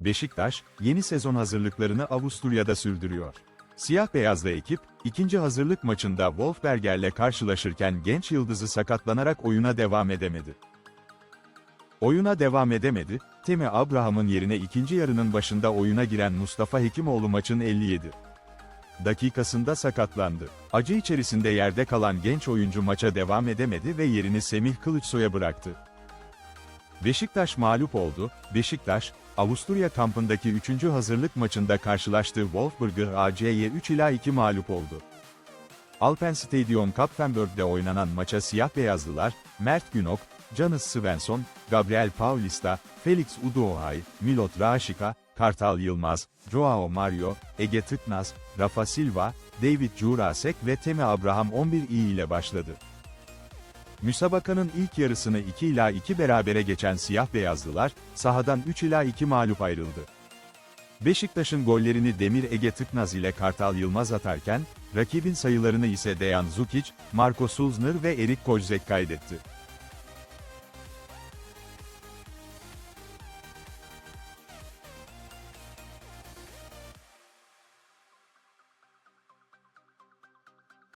Beşiktaş, yeni sezon hazırlıklarını Avusturya'da sürdürüyor. Siyah beyazlı ekip, ikinci hazırlık maçında Wolfberger'le karşılaşırken genç yıldızı sakatlanarak oyuna devam edemedi. Oyuna devam edemedi, Temi Abraham'ın yerine ikinci yarının başında oyuna giren Mustafa Hekimoğlu maçın 57 dakikasında sakatlandı. Acı içerisinde yerde kalan genç oyuncu maça devam edemedi ve yerini Semih Kılıçsoy'a bıraktı. Beşiktaş mağlup oldu. Beşiktaş, Avusturya kampındaki 3. hazırlık maçında karşılaştığı Wolfsburg'ı AC'ye 3 ila 2 mağlup oldu. Alpen Stadion Kapfenberg'de oynanan maça siyah beyazlılar, Mert Günok, Canis Svensson, Gabriel Paulista, Felix Udohay, Milot Raşika, Kartal Yılmaz, Joao Mario, Ege Tıknaz, Rafa Silva, David Jurasek ve Temi Abraham 11 iyi ile başladı. Müsabakanın ilk yarısını 2 ila 2 berabere geçen siyah beyazlılar, sahadan 3 ila 2 mağlup ayrıldı. Beşiktaş'ın gollerini Demir Ege Tıknaz ile Kartal Yılmaz atarken, rakibin sayılarını ise Dejan Zukic, Marco Sulzner ve Erik Kojzek kaydetti.